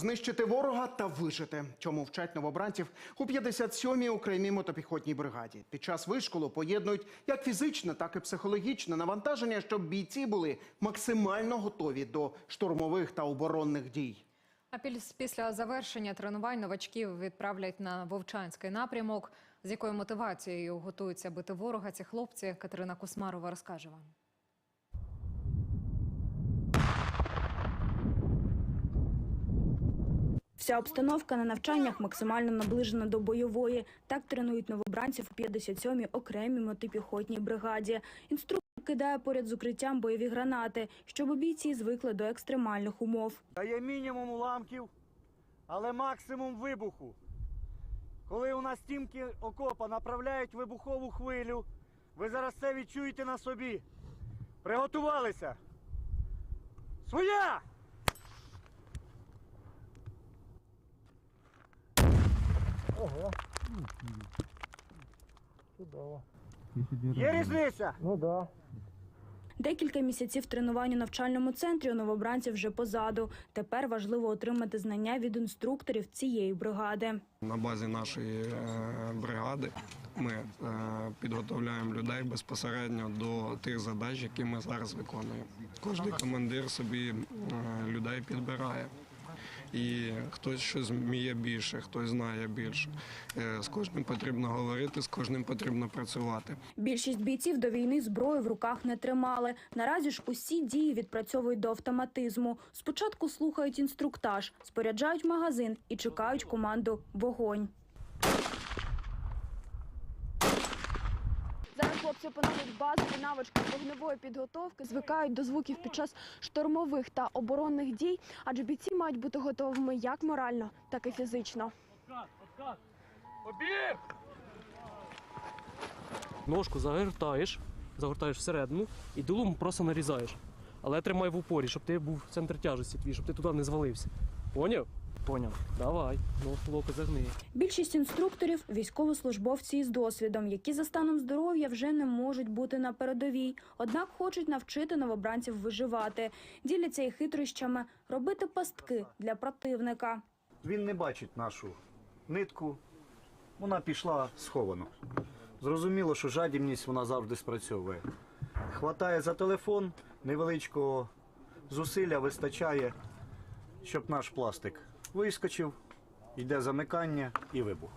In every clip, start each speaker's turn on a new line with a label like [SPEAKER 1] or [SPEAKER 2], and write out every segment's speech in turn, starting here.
[SPEAKER 1] Знищити ворога та вижити. Чому вчать новобранців у 57-й окремій мотопіхотній бригаді. Під час вишколу поєднують як фізичне, так і психологічне навантаження, щоб бійці були максимально готові до штурмових та оборонних дій.
[SPEAKER 2] А піс- після завершення тренувань новачків відправлять на Вовчанський напрямок. З якою мотивацією готуються бити ворога ці хлопці, Катерина Космарова розкаже вам.
[SPEAKER 3] Вся обстановка на навчаннях максимально наближена до бойової. Так тренують новобранців у 57-й окремій мотопіхотній бригаді. Інструктор кидає поряд з укриттям бойові гранати, щоб бійці звикли до екстремальних умов.
[SPEAKER 4] Дає мінімум уламків, але максимум вибуху. Коли у нас стінки окопа направляють вибухову хвилю, ви зараз це відчуєте на собі. Приготувалися. Своя! Чудово. Є різниця? Ну так. Да.
[SPEAKER 3] Декілька місяців тренувань у навчальному центрі у новобранців вже позаду. Тепер важливо отримати знання від інструкторів цієї бригади.
[SPEAKER 5] На базі нашої е, бригади ми е, підготовляємо людей безпосередньо до тих задач, які ми зараз виконуємо. Кожен командир собі е, людей підбирає. І хтось щось вміє більше, хтось знає більше. Е, З кожним потрібно говорити, з кожним потрібно працювати.
[SPEAKER 3] Більшість бійців до війни зброю в руках не тримали. Наразі ж усі дії відпрацьовують до автоматизму. Спочатку слухають інструктаж, споряджають магазин і чекають команду вогонь.
[SPEAKER 6] Зараз хлопці опановують базові навички вогневої підготовки, звикають до звуків під час штурмових та оборонних дій, адже бійці мають бути готовими як морально, так і фізично.
[SPEAKER 7] Ножку загортаєш, загортаєш всередину і дулом просто нарізаєш. Але тримай в упорі, щоб ти був в центр тяжесті твій, щоб ти туди не звалився. Поняв? Поняв. Давай, ну, локо загни.
[SPEAKER 3] Більшість інструкторів військовослужбовці із досвідом, які за станом здоров'я вже не можуть бути на передовій, однак хочуть навчити новобранців виживати, діляться і хитрощами, робити пастки для противника.
[SPEAKER 4] Він не бачить нашу нитку. Вона пішла сховано. Зрозуміло, що жадібність вона завжди спрацьовує. Хватає за телефон, невеличкого зусилля вистачає, щоб наш пластик вискочив, йде замикання і вибух.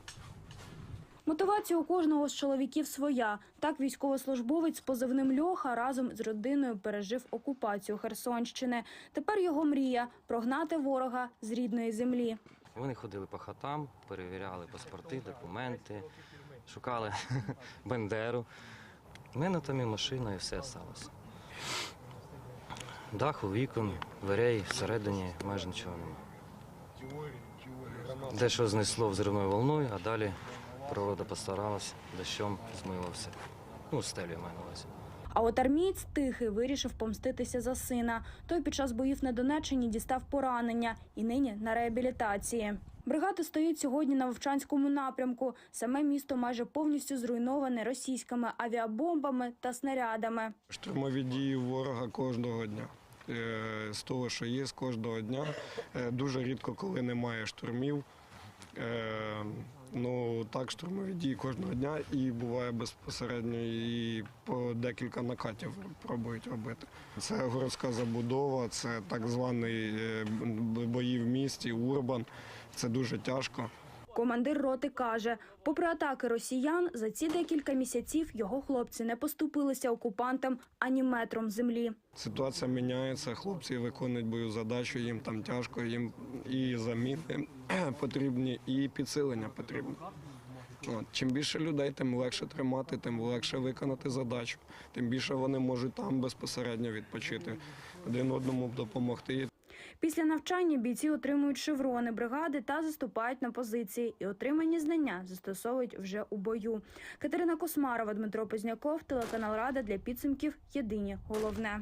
[SPEAKER 3] Мотивація у кожного з чоловіків своя. Так військовослужбовець з позивним Льоха разом з родиною пережив окупацію Херсонщини. Тепер його мрія прогнати ворога з рідної землі.
[SPEAKER 8] Вони ходили по хатам, перевіряли паспорти, документи, шукали бендеру. У мене там і машина, і все сталося. Даху, вікон, дверей всередині майже нічого немає. Дещо знесло взривною волною, а далі природа постаралась, дощом змило все. Ну, стелю я маю на увазі.
[SPEAKER 3] А от армієць тихий вирішив помститися за сина. Той під час боїв на Донеччині дістав поранення і нині на реабілітації. Бригади стоїть сьогодні на Вовчанському напрямку. Саме місто майже повністю зруйноване російськими авіабомбами та снарядами.
[SPEAKER 5] Штурмові дії ворога кожного дня. Е, З того, що є, з кожного дня. Е, Дуже рідко, коли немає штурмів. Е, Ну так, штурмові дії кожного дня і буває безпосередньо і по декілька накатів пробують робити. Це городська забудова, це так званий бої в місті, урбан. Це дуже тяжко.
[SPEAKER 3] Командир роти каже, попри атаки росіян, за ці декілька місяців його хлопці не поступилися окупантам ані метром землі.
[SPEAKER 5] Ситуація міняється, хлопці виконують бою задачу, їм там тяжко, їм і заміни потрібні, і підсилення потрібні. От. Чим більше людей, тим легше тримати, тим легше виконати задачу, тим більше вони можуть там безпосередньо відпочити, один одному допомогти.
[SPEAKER 3] Після навчання бійці отримують шеврони бригади та заступають на позиції. І отримані знання застосовують вже у бою. Катерина Космарова, Дмитро Позняков, телеканал Рада для підсумків. Єдині головне.